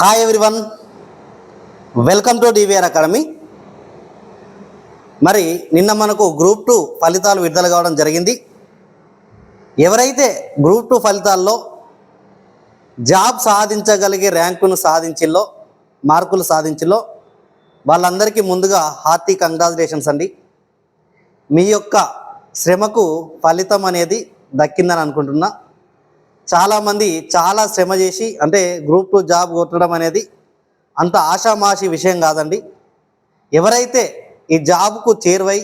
Hi everyone welcome to DVR academy మరి నిన్న మనకు గ్రూప్ టూ ఫలితాలు విడుదల కావడం జరిగింది. ఎవరైతే గ్రూప్ టూ ఫలితాల్లో జాబ్ సాధించగలిగే ర్యాంకును సాధించిల్లో మార్కులు సాధించిల్లో వాళ్ళందరికీ ముందుగా హార్టీ కంగ్రాచులేషన్స్ అండి. మీ యొక్క శ్రమకు ఫలితం అనేది దక్కిందని అనుకుంటున్నా. చాలామంది చాలా శ్రమ చేసి అంటే గ్రూప్ టూ జాబ్ కొట్టడం అనేది అంత ఆషామాషి విషయం కాదండి. ఎవరైతే ఈ జాబ్కు చేరువై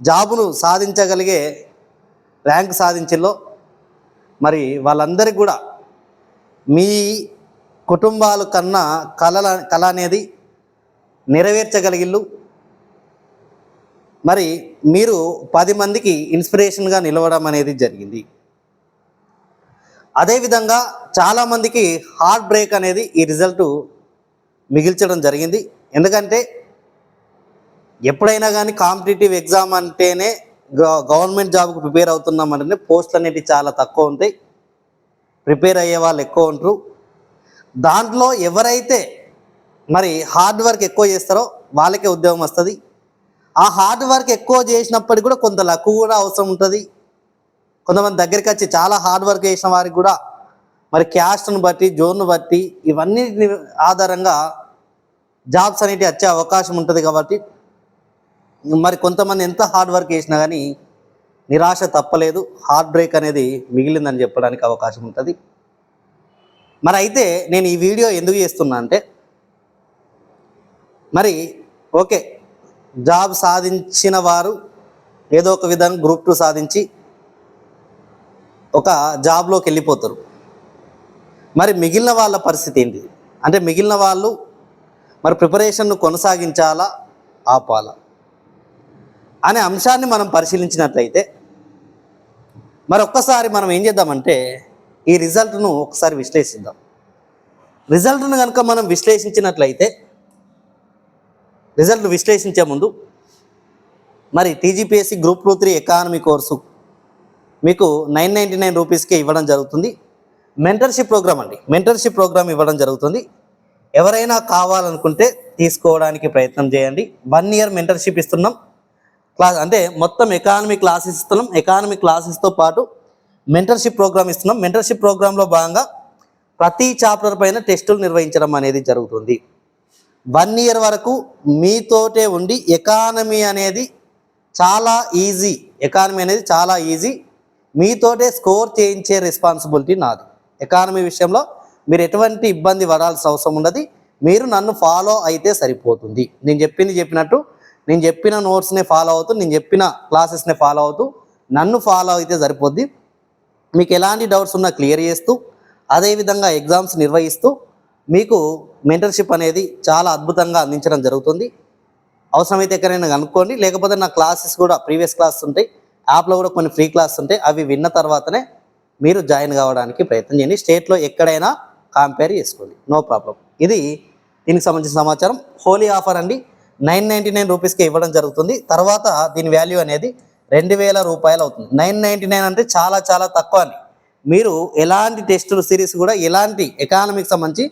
జాబును సాధించగలిగే ర్యాంక్ సాధించిల్లో మరి వాళ్ళందరికీ కూడా మీ కుటుంబాలు కన్నా కళల కళ అనేది నెరవేర్చగలిగిల్లు. మరి మీరు పది మందికి ఇన్స్పిరేషన్గా నిలవడం అనేది జరిగింది. అదేవిధంగా చాలామందికి హార్ట్ బ్రేక్ అనేది ఈ రిజల్ట్ మిగిల్చడం జరిగింది. ఎందుకంటే ఎప్పుడైనా కానీ కాంపిటేటివ్ ఎగ్జామ్ అంటేనే గ- గవర్నమెంట్ జాబ్కి ప్రిపేర్ అవుతున్నాం అంటే పోస్టులు అనేవి చాలా తక్కువ ఉంటాయి. ప్రిపేర్ అయ్యే వాళ్ళు ఎక్కువ ఉంటారు. దాంట్లో ఎవరైతే మరి హార్డ్ వర్క్ ఎక్కువ చేస్తారో వాళ్ళకే ఉద్యోగం వస్తుంది. ఆ హార్డ్ వర్క్ ఎక్కువ చేసినప్పటికీ కూడా కొంత లక్కు కూడా అవసరం ఉంటుంది. కొంతమంది దగ్గరికి వచ్చి చాలా హార్డ్ వర్క్ చేసిన వారికి కూడా మరి క్యాస్ట్ను బట్టి జోన్ను బట్టి ఇవన్నీ ఆధారంగా జాబ్స్ అనేటివి వచ్చే అవకాశం ఉంటుంది కాబట్టి మరి కొంతమంది ఎంత హార్డ్ వర్క్ చేసినా కానీ నిరాశ తప్పలేదు. హార్ట్ బ్రేక్ అనేది మిగిలిందని చెప్పడానికి అవకాశం ఉంటుంది. మరి అయితే నేను ఈ వీడియో ఎందుకు చేస్తున్నా అంటే మరి ఓకే జాబ్ సాధించిన వారు ఏదో ఒక విధంగా గ్రూప్ టూ సాధించి ఒక జాబ్లోకి వెళ్ళిపోతారు. మరి మిగిలిన వాళ్ళ పరిస్థితి ఏంటి? అంటే మిగిలిన వాళ్ళు మరి ప్రిపరేషన్ను కొనసాగించాలా? ఆపాలా? అనే అంశాన్ని మనం పరిశీలించినట్లయితే మరి ఒక్కసారి మనం ఏం చేద్దామంటే ఈ రిజల్ట్ను ఒకసారి విశ్లేషిద్దాం. రిజల్ట్ను కనుక మనం విశ్లేషించినట్లయితే రిజల్ట్ విశ్లేషించే ముందు మరి TGPSC group two three economy course మీకు నైన్ నైంటీ నైన్ రూపీస్కే ఇవ్వడం జరుగుతుంది. మెంటర్షిప్ ప్రోగ్రామ్ అండి. మెంటర్షిప్ ప్రోగ్రామ్ ఇవ్వడం జరుగుతుంది. ఎవరైనా కావాలనుకుంటే తీసుకోవడానికి ప్రయత్నం చేయండి. వన్ ఇయర్ మెంటర్షిప్ ఇస్తున్నాం. క్లాస్ అంటే మొత్తం ఎకానమీ క్లాసెస్ ఇస్తున్నాం. ఎకానమీ క్లాసెస్తో పాటు మెంటర్షిప్ ప్రోగ్రామ్ ఇస్తున్నాం. మెంటర్షిప్ ప్రోగ్రాంలో భాగంగా ప్రతి చాప్టర్ పైన టెస్టులు నిర్వహించడం అనేది జరుగుతుంది. వన్ ఇయర్ వరకు మీతోటే ఉండి ఎకానమీ అనేది చాలా ఈజీ. ఎకానమీ అనేది చాలా ఈజీ. మీతోటే స్కోర్ చేయించే రెస్పాన్సిబిలిటీ నాది. ఎకానమీ విషయంలో మీరు ఎటువంటి ఇబ్బంది పడాల్సిన అవసరం ఉండదు. మీరు నన్ను ఫాలో అయితే సరిపోతుంది. నేను చెప్పింది చెప్పినట్టు నేను చెప్పిన నోట్స్నే ఫాలో అవుతూ నేను చెప్పిన క్లాసెస్నే ఫాలో అవుతూ నన్ను ఫాలో అయితే సరిపోద్ది. మీకు ఎలాంటి డౌట్స్ ఉన్నా క్లియర్ చేస్తూ అదేవిధంగా ఎగ్జామ్స్ నిర్వహిస్తూ మీకు మెంటర్షిప్ అనేది చాలా అద్భుతంగా అందించడం జరుగుతుంది. అవసరమైతే ఎక్కడైనా కనుక్కోండి. లేకపోతే నా క్లాసెస్ కూడా ప్రీవియస్ క్లాస్ ఉంటాయి. యాప్లో కూడా కొన్ని ఫ్రీ క్లాస్ ఉంటాయి. అవి విన్న తర్వాతనే మీరు జాయిన్ కావడానికి ప్రయత్నం చేయండి. స్టేట్లో ఎక్కడైనా కంపేర్ చేసుకోండి. నో ప్రాబ్లం ఇది దీనికి సంబంధించిన సమాచారం. హోలీ ఆఫర్ అండి. నైన్ నైంటీ నైన్ రూపీస్కి ఇవ్వడం జరుగుతుంది. తర్వాత దీని వాల్యూ అనేది రెండు వేల రూపాయలు అవుతుంది. నైన్ నైంటీ నైన్ అంటే చాలా చాలా తక్కువ అని మీరు ఎలాంటి టెస్టులు సిరీస్ కూడా ఎలాంటి ఎకానమీకి సంబంధించి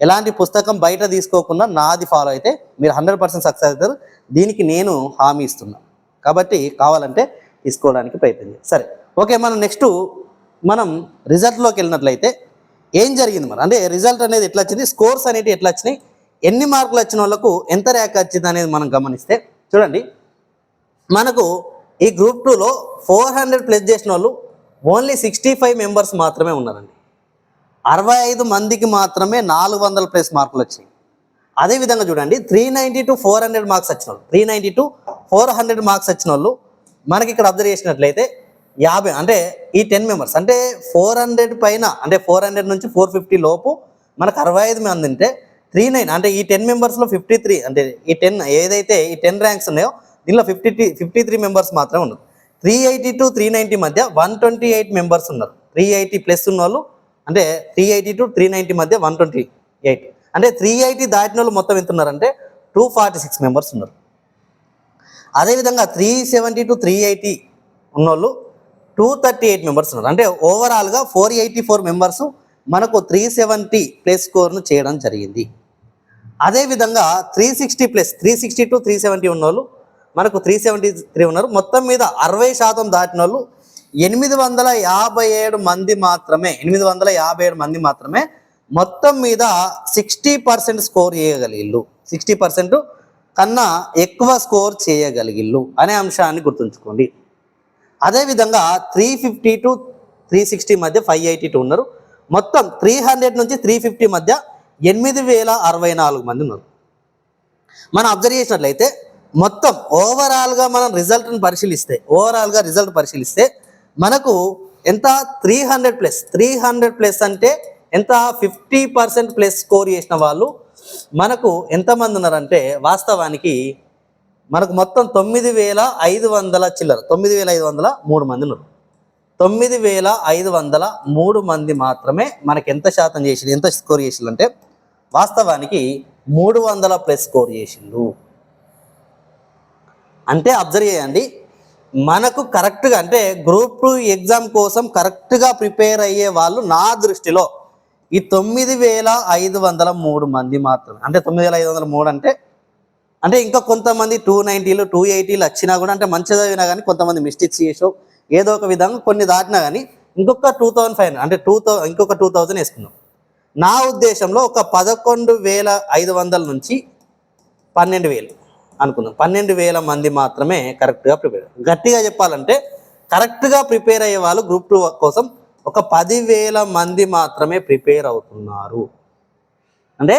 ఎలాంటి పుస్తకం బయట తీసుకోకుండా నాది ఫాలో అయితే మీరు హండ్రెడ్ పర్సెంట్ సక్సెస్ అవుతారు. దీనికి నేను హామీ ఇస్తున్నాను కాబట్టి కావాలంటే తీసుకోవడానికి ప్రయత్నం చేయండి సరే ఓకే మనం నెక్స్ట్ మనం రిజల్ట్లోకి వెళ్ళినట్లయితే ఏం జరిగింది మరి? అంటే రిజల్ట్ అనేది ఎట్లా వచ్చింది? స్కోర్స్ అనేవి ఎట్లా వచ్చినాయి? ఎన్ని మార్కులు వచ్చిన వాళ్ళకు ఎంత ర్యాంక్ వచ్చింది అనేది మనం గమనిస్తే చూడండి. మనకు ఈ గ్రూప్ టూలో ఫోర్ హండ్రెడ్ ప్లస్ చేసిన వాళ్ళు ఓన్లీ సిక్స్టీ ఫైవ్ మెంబర్స్ మాత్రమే ఉన్నారండి. అరవై ఐదు మందికి మాత్రమే నాలుగు వందల ప్లస్ మార్కులు వచ్చినాయి. అదేవిధంగా చూడండి three ninety two four hundred marks వచ్చిన వాళ్ళు three ninety two four hundred marks వచ్చిన వాళ్ళు మనకి ఇక్కడ అబ్జర్వ్ చేసినట్లయితే యాభై అంటే ఈ టెన్ మెంబర్స్ అంటే ఫోర్ హండ్రెడ్ పైన అంటే ఫోర్ హండ్రెడ్ నుంచి ఫోర్ ఫిఫ్టీ లోపు మనకు అరవై ఐదు మంది ఉంటే త్రీ నైన్ అంటే ఈ టెన్ మెంబర్స్లో ఫిఫ్టీ త్రీ అంటే ఈ టెన్ ఏదైతే ఈ టెన్ ర్యాంక్స్ ఉన్నాయో దీనిలో fifty three fifty three members మాత్రమే ఉన్నారు. Three eighty two three ninety మధ్య వన్ ట్వంటీ ఎయిట్ మెంబర్స్ ఉన్నారు. త్రీ ఎయిటీ ప్లస్ ఉన్న వాళ్ళు అంటే three eighty two three ninety మధ్య వన్ ట్వంటీ ఎయిట్ అంటే త్రీ ఎయిటీ దాటిన వాళ్ళు మొత్తం ఎంత ఉన్నారంటే టూ ఫార్టీ సిక్స్ మెంబర్స్ ఉన్నారు. అదేవిధంగా three seventy two three eighty ఉన్నోళ్ళు టూ థర్టీ ఎయిట్ మెంబర్స్ ఉన్నారు. అంటే ఓవరాల్గా ఫోర్ ఎయిటీ ఫోర్ మెంబర్స్ మనకు త్రీ సెవెంటీ ప్లస్ స్కోర్ను చేయడం జరిగింది. అదేవిధంగా three sixty plus three sixty two three seventy ఉన్నోళ్ళు మనకు త్రీ సెవెంటీ త్రీ ఉన్నారు. మొత్తం మీద అరవై శాతం దాటిన వాళ్ళు ఎనిమిది వందల యాభై ఏడు మంది మాత్రమే ఎనిమిది వందల యాభై ఏడు మంది మాత్రమే మొత్తం మీద సిక్స్టీ పర్సెంట్ స్కోర్ చేయగలిగిల్లు సిక్స్టీ పర్సెంట్ కన్నా ఎక్కువ స్కోర్ చేయగలిగిల్లు అనే అంశాన్ని గుర్తుంచుకోండి. అదేవిధంగా three fifty two three sixty మధ్య ఫైవ్ ఎయిటీ టూ ఉన్నారు. మొత్తం త్రీ హండ్రెడ్ నుంచి త్రీ ఫిఫ్టీ మధ్య ఎనిమిది వేల అరవై నాలుగు మంది ఉన్నారు. మనం అబ్జర్వ్ చేసినట్లయితే మొత్తం ఓవరాల్గా మనం రిజల్ట్ని పరిశీలిస్తే ఓవరాల్గా రిజల్ట్ పరిశీలిస్తే మనకు ఎంత three hundred plus three hundred plus అంటే ఎంత ఫిఫ్టీ పర్సెంట్ ప్లస్ స్కోర్ చేసిన వాళ్ళు మనకు ఎంతమంది ఉన్నారంటే వాస్తవానికి మనకు మొత్తం తొమ్మిది వేల ఐదు వందల చిల్లర తొమ్మిది వేల ఐదు వందల మూడు మంది ఉన్నారు. తొమ్మిది వేల ఐదు వందల మూడు మంది మాత్రమే మనకి ఎంత శాతం చేసిండు ఎంత స్కోర్ చేసిండు అంటే వాస్తవానికి మూడు వందల ప్లస్ స్కోర్ చేసిండు అంటే అబ్జర్వ్ చేయండి మనకు కరెక్ట్గా అంటే గ్రూప్ ఎగ్జామ్ కోసం కరెక్ట్గా ప్రిపేర్ అయ్యే వాళ్ళు నా దృష్టిలో ఈ తొమ్మిది వేల ఐదు వందల మూడు మంది మాత్రమే. అంటే తొమ్మిది వేల ఐదు వందల మూడు అంటే అంటే ఇంకా కొంతమంది టూ నైంటీలు టూ ఎయిటీలు వచ్చినా కూడా అంటే మంచి చదివినా కానీ కొంతమంది మిస్టేక్స్ చేసో ఏదో ఒక విధంగా కొన్ని దాటినా కానీ ఇంకొక టూ థౌజండ్ ఫైవ్ అంటే టూ థౌ ఇంకొక టూ థౌజండ్ వేసుకున్నాం. నా ఉద్దేశంలో ఒక పదకొండు వేల ఐదు వందల నుంచి పన్నెండు వేలు అనుకుందాం పన్నెండు వేల మంది మాత్రమే కరెక్ట్గా ప్రిపేర్ గట్టిగా చెప్పాలంటే కరెక్ట్గా ప్రిపేర్ అయ్యే వాళ్ళు గ్రూప్ టూ కోసం ఒక పదివేల మంది మాత్రమే ప్రిపేర్ అవుతున్నారు. అంటే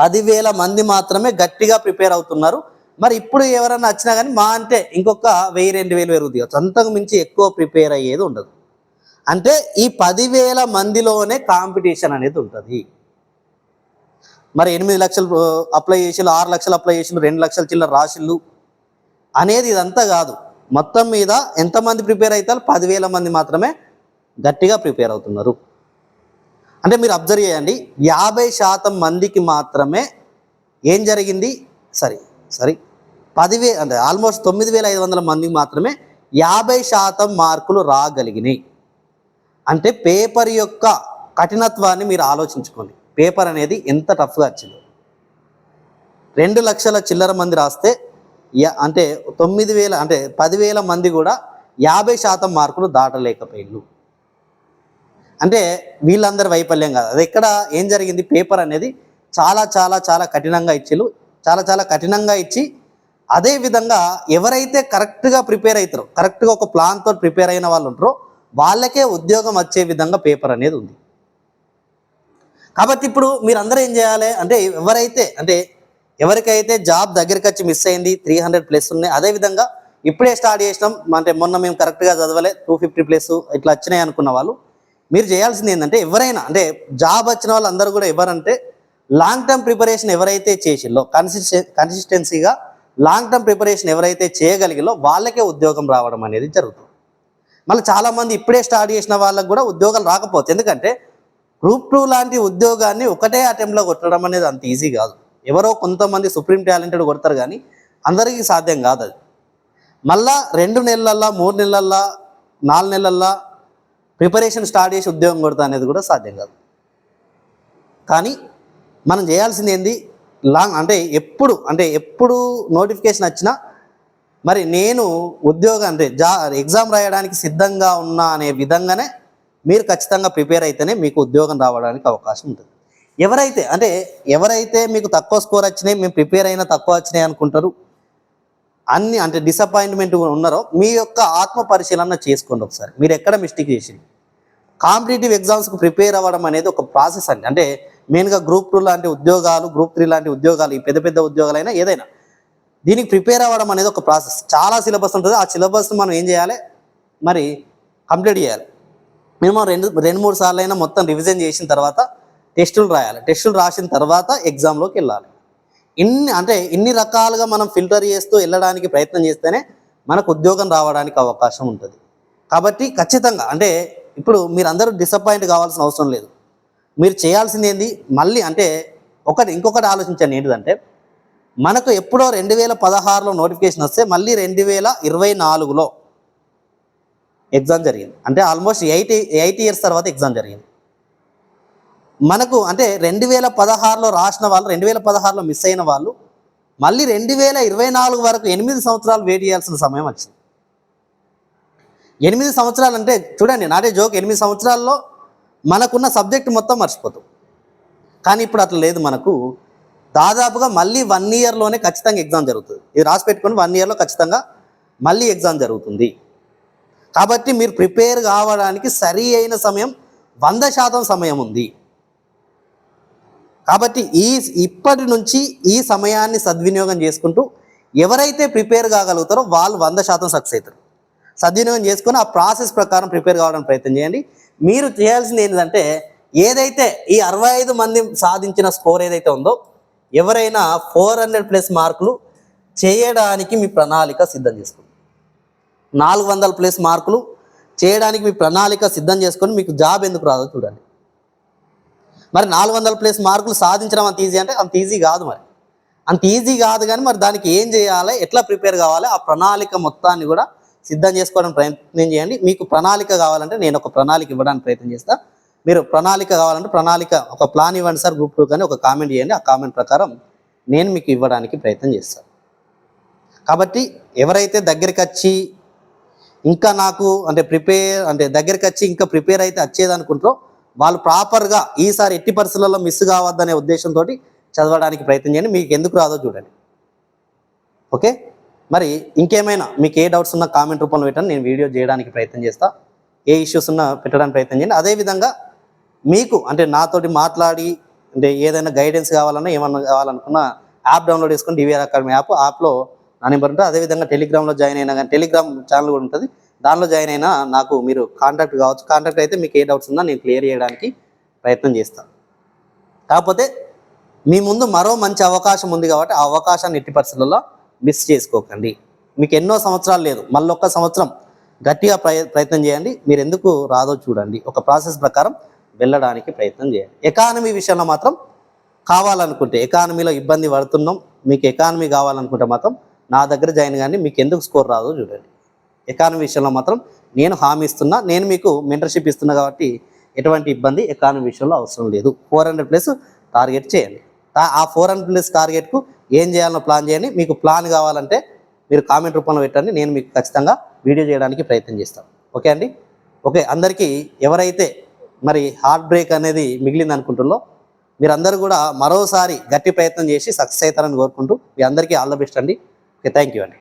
పదివేల మంది మాత్రమే గట్టిగా ప్రిపేర్ అవుతున్నారు. మరి ఇప్పుడు ఎవరైనా వచ్చినా కానీ మా అంటే ఇంకొక వెయ్యి రెండు వేలు పెరుగుతుంది అంతకు మించి ఎక్కువ ప్రిపేర్ అయ్యేది ఉండదు. అంటే ఈ పదివేల మందిలోనే కాంపిటీషన్ అనేది ఉంటుంది. మరి ఎనిమిది లక్షలు అప్లై చేసిళ్ళు ఆరు లక్షలు అప్లై చేసిళ్ళు రెండు లక్షల చిల్లర రాసిళ్ళు అనేది ఇదంతా కాదు. మొత్తం మీద ఎంతమంది ప్రిపేర్ అవుతారు? పదివేల మంది మాత్రమే గట్టిగా ప్రిపేర్ అవుతున్నారు. అంటే మీరు అబ్జర్వ్ చేయండి యాభై శాతం మందికి మాత్రమే ఏం జరిగింది? సరే సరే. పదివే అంటే ఆల్మోస్ట్ తొమ్మిది వేల ఐదు వందల మందికి మాత్రమే యాభై శాతం మార్కులు రాగలిగినాయి. అంటే పేపర్ యొక్క కఠినత్వాన్ని మీరు ఆలోచించుకోండి. పేపర్ అనేది ఎంత టఫ్గా వచ్చిందో. రెండు లక్షల చిల్లర మంది రాస్తే యా- అంటే తొమ్మిది వేల అంటే పదివేల మంది కూడా యాభై శాతం మార్కులు దాటలేకపోయిండు అంటే వీళ్ళందరి వైఫల్యం కాదు. అది ఎక్కడ ఏం జరిగింది? పేపర్ అనేది చాలా చాలా చాలా కఠినంగా ఇచ్చిళ్ళు. చాలా చాలా కఠినంగా ఇచ్చి అదే విధంగా ఎవరైతే కరెక్ట్గా ప్రిపేర్ అవుతారో కరెక్ట్గా ఒక ప్లాన్ ప్రిపేర్ అయిన వాళ్ళు ఉంటారో వాళ్ళకే ఉద్యోగం వచ్చే విధంగా పేపర్ అనేది ఉంది. కాబట్టి ఇప్పుడు మీరందరూ ఏం చేయాలి? అంటే ఎవరైతే అంటే ఎవరికైతే జాబ్ దగ్గరికి వచ్చి మిస్ అయింది త్రీ హండ్రెడ్ ప్లస్ ఉన్నాయి అదేవిధంగా ఇప్పుడే స్టార్ట్ చేసినాం. అంటే మొన్న మేము కరెక్ట్గా చదవలే టూ ఫిఫ్టీ ప్లస్ ఇట్లా వచ్చినాయి అనుకున్న వాళ్ళు మీరు చేయాల్సింది ఏంటంటే ఎవరైనా అంటే జాబ్ వచ్చిన వాళ్ళందరూ కూడా ఎవరంటే లాంగ్ టర్మ్ ప్రిపరేషన్ ఎవరైతే చేసిల్లో కన్సిస్టె కన్సిస్టెన్సీగా లాంగ్ టర్మ్ ప్రిపరేషన్ ఎవరైతే చేయగలిగిలో వాళ్ళకే ఉద్యోగం రావడం అనేది జరుగుతుంది. మళ్ళీ చాలామంది ఇప్పుడే స్టార్ట్ చేసిన వాళ్ళకు కూడా ఉద్యోగాలు రాకపోతే ఎందుకంటే గ్రూప్ టూ లాంటి ఉద్యోగాన్ని ఒకటే అటెంప్ట్లో కొట్టడం అనేది అంత ఈజీ కాదు. ఎవరో కొంతమంది సుప్రీం టాలెంటెడ్ కొడతారు కానీ అందరికీ సాధ్యం కాదు అది. మళ్ళా రెండు నెలలల్లా మూడు నెలలల్లా నాలుగు నెలలల్లా ప్రిపరేషన్ స్టార్ట్ చేసి ఉద్యోగం కొడతా అనేది కూడా సాధ్యం కాదు. కానీ మనం చేయాల్సింది ఏంది? లాంగ్ అంటే ఎప్పుడు అంటే ఎప్పుడు నోటిఫికేషన్ వచ్చినా మరి నేను ఉద్యోగం అంటే జా ఎగ్జామ్ రాయడానికి సిద్ధంగా ఉన్నా అనే విధంగానే మీరు ఖచ్చితంగా ప్రిపేర్ అయితేనే మీకు ఉద్యోగం రావడానికి అవకాశం ఉంటుంది. ఎవరైతే అంటే ఎవరైతే మీకు తక్కువ స్కోర్ వచ్చినాయి మేము ప్రిపేర్ అయినా తక్కువ వచ్చినాయి అనుకుంటారు అన్ని అంటే డిసప్పాయింట్మెంట్ ఉన్నారో మీ యొక్క ఆత్మ పరిశీలన చేసుకోండి ఒకసారి. మీరు ఎక్కడ మిస్టేక్ చేసింది కాంపిటేటివ్ ఎగ్జామ్స్కి ప్రిపేర్ అవ్వడం అనేది ఒక ప్రాసెస్ అండి. అంటే మెయిన్గా గ్రూప్ టూ లాంటి ఉద్యోగాలు గ్రూప్ త్రీ లాంటి ఉద్యోగాలు ఈ పెద్ద పెద్ద ఉద్యోగాలైనా ఏదైనా. దీనికి ప్రిపేర్ అవ్వడం అనేది ఒక ప్రాసెస్ చాలా సిలబస్ ఉంటుంది. ఆ సిలబస్ మనం ఏం చేయాలి? మరి కంప్లీట్ చేయాలి. మినిమం రెండు రెండు మూడు సార్లు అయినా మొత్తం రివిజన్ చేసిన తర్వాత టెస్టులు రాయాలి. టెస్టులు రాసిన తర్వాత ఎగ్జామ్లోకి వెళ్ళాలి. ఇన్ని అంటే ఇన్ని రకాలుగా మనం ఫిల్టర్ చేస్తూ వెళ్ళడానికి ప్రయత్నం చేస్తేనే మనకు ఉద్యోగం రావడానికి అవకాశం ఉంటుంది. కాబట్టి ఖచ్చితంగా అంటే ఇప్పుడు మీరందరూ డిసప్పాయింట్ కావాల్సిన అవసరం లేదు. మీరు చేయాల్సింది ఏంది? మళ్ళీ అంటే ఒకటి ఇంకొకటి ఆలోచించండి ఏంటిదంటే మనకు ఎప్పుడో రెండు వేల పదహారులో నోటిఫికేషన్ వస్తే మళ్ళీ రెండు వేల ఇరవై నాలుగులో ఎగ్జామ్ జరిగింది. అంటే ఆల్మోస్ట్ ఎయిట్ ఎయిట్ ఇయర్స్ తర్వాత ఎగ్జామ్ జరిగింది. మనకు అంటే రెండు వేల పదహారులో రాసిన వాళ్ళు రెండు వేల పదహారులో మిస్ అయిన వాళ్ళు మళ్ళీ రెండు వేల ఇరవై నాలుగు వరకు ఎనిమిది సంవత్సరాలు వెయిట్ చేయాల్సిన సమయం వచ్చింది. ఎనిమిది సంవత్సరాలు అంటే చూడండి నాటే జోక్ ఎనిమిది సంవత్సరాల్లో మనకున్న సబ్జెక్ట్ మొత్తం మర్చిపోతాం. కానీ ఇప్పుడు అట్లా లేదు మనకు. దాదాపుగా మళ్ళీ వన్ ఇయర్లోనే ఖచ్చితంగా ఎగ్జామ్ జరుగుతుంది. ఇది రాసి పెట్టుకొని వన్ ఇయర్లో ఖచ్చితంగా మళ్ళీ ఎగ్జామ్ జరుగుతుంది. కాబట్టి మీరు ప్రిపేర్ కావడానికి సరి అయిన సమయం వంద శాతం సమయం ఉంది. కాబట్టి ఈ ఇప్పటి నుంచి ఈ సమయాన్ని సద్వినియోగం చేసుకుంటూ ఎవరైతే ప్రిపేర్ కాగలుగుతారో వాళ్ళు వంద శాతం సక్సెస్ అవుతారు. సద్వినియోగం చేసుకుని ఆ ప్రాసెస్ ప్రకారం ప్రిపేర్ కావడానికి ప్రయత్నం చేయండి. మీరు చేయాల్సింది ఏంటంటే ఏదైతే ఈ అరవై ఐదు మంది సాధించిన స్కోర్ ఏదైతే ఉందో ఎవరైనా ఫోర్ హండ్రెడ్ ప్లస్ మార్కులు చేయడానికి మీ ప్రణాళిక సిద్ధం చేసుకోండి. నాలుగు వందల ప్లస్ మార్కులు చేయడానికి మీ ప్రణాళిక సిద్ధం చేసుకొని మీకు జాబ్ ఎందుకు రాదో చూడండి. మరి నాలుగు వందల ప్లస్ మార్కులు సాధించడం అంత ఈజీ అంటే అంత ఈజీ కాదు మరి. అంత ఈజీ కాదు కానీ మరి దానికి ఏం చేయాలి ఎట్లా ప్రిపేర్ కావాలి ఆ ప్రణాళిక మొత్తాన్ని కూడా సిద్ధం చేసుకోవడం ప్రయత్నం చేయండి. మీకు ప్రణాళిక కావాలంటే నేను ఒక ప్రణాళిక ఇవ్వడానికి ప్రయత్నం చేస్తా. మీరు ప్రణాళిక కావాలంటే ప్రణాళిక ఒక ప్లాన్ ఇవ్వండి సార్ గ్రూప్ టూ కానీ ఒక కామెంట్ చేయండి. ఆ కామెంట్ ప్రకారం నేను మీకు ఇవ్వడానికి ప్రయత్నం చేస్తాను కాబట్టి ఎవరైతే దగ్గరికి వచ్చి ఇంకా నాకు అంటే ప్రిపేర్ అంటే దగ్గరికి వచ్చి ఇంకా ప్రిపేర్ అయితే వచ్చేది అనుకుంటారో వాళ్ళు ప్రాపర్గా ఈసారి ఎట్టి పరిస్థితులలో మిస్ కావద్దనే ఉద్దేశంతో చదవడానికి ప్రయత్నం చేయండి. మీకు ఎందుకు రాదో చూడండి. ఓకే? మరి ఇంకేమైనా మీకు ఏ డౌట్స్ ఉన్నా కామెంట్ రూపంలో పెట్టండి. నేను వీడియో చేయడానికి ప్రయత్నం చేస్తా. ఏ ఇష్యూస్ ఉన్నా పెట్టడానికి ప్రయత్నం చేయండి. అదేవిధంగా మీకు అంటే నాతోటి మాట్లాడి అంటే ఏదైనా గైడెన్స్ కావాలన్నా ఏమన్నా కావాలనుకున్నా యాప్ డౌన్లోడ్ చేసుకుని డివిఆర్ అకాడమీ యాప్ యాప్లో నా నెంబర్ ఉంటుంది. అదేవిధంగా టెలిగ్రామ్లో జాయిన్ అయినా కానీ టెలిగ్రామ్ ఛానల్ కూడా ఉంటుంది. దానిలో జాయిన్ అయినా నాకు మీరు కాంటాక్ట్ కావచ్చు. కాంటాక్ట్ అయితే మీకు ఏ డౌట్స్ ఉన్నా నేను క్లియర్ చేయడానికి ప్రయత్నం చేస్తాను కాకపోతే మీ ముందు మరో మంచి అవకాశం ఉంది కాబట్టి ఆ అవకాశాన్ని ఎట్టి పరిస్థితులలో మిస్ చేసుకోకండి. మీకు ఎన్నో సంవత్సరాలు లేదు. మళ్ళొక్క సంవత్సరం గట్టిగా ప్రయత్నం చేయండి. మీరు ఎందుకు రాదో చూడండి. ఒక ప్రాసెస్ ప్రకారం వెళ్ళడానికి ప్రయత్నం చేయండి. ఎకానమీ విషయంలో మాత్రం కావాలనుకుంటే ఎకానమీలో ఇబ్బంది పడుతున్నాం మీకు ఎకానమీ కావాలనుకుంటే మాత్రం నా దగ్గర జాయిన్ కానీ మీకు ఎందుకు స్కోర్ రాదో చూడండి. ఎకానమీ విషయంలో మాత్రం నేను హామీ ఇస్తున్నా నేను మీకు మెంటర్షిప్ ఇస్తున్నా కాబట్టి ఎటువంటి ఇబ్బంది ఎకానమీ విషయంలో అవసరం లేదు. ఫోర్ హండ్రెడ్ ప్లస్ టార్గెట్ చేయండి. ఆ ఫోర్ హండ్రెడ్ ప్లస్ టార్గెట్కు ఏం చేయాలో ప్లాన్ చేయండి. మీకు ప్లాన్ కావాలంటే మీరు కామెంట్ రూపంలో పెట్టండి. నేను మీకు ఖచ్చితంగా వీడియో చేయడానికి ప్రయత్నం చేస్తాను. ఓకే అండి? ఓకే అందరికీ ఎవరైతే మరి హార్ట్ బ్రేక్ అనేది మిగిలింది అనుకుంటున్నారో మీరందరూ కూడా మరోసారి గట్టి ప్రయత్నం చేసి సక్సెస్ అవుతారని కోరుకుంటూ మీ అందరికీ ఆల్ ద బెస్ట్ అండి. ఓకే థ్యాంక్ యూ అండి.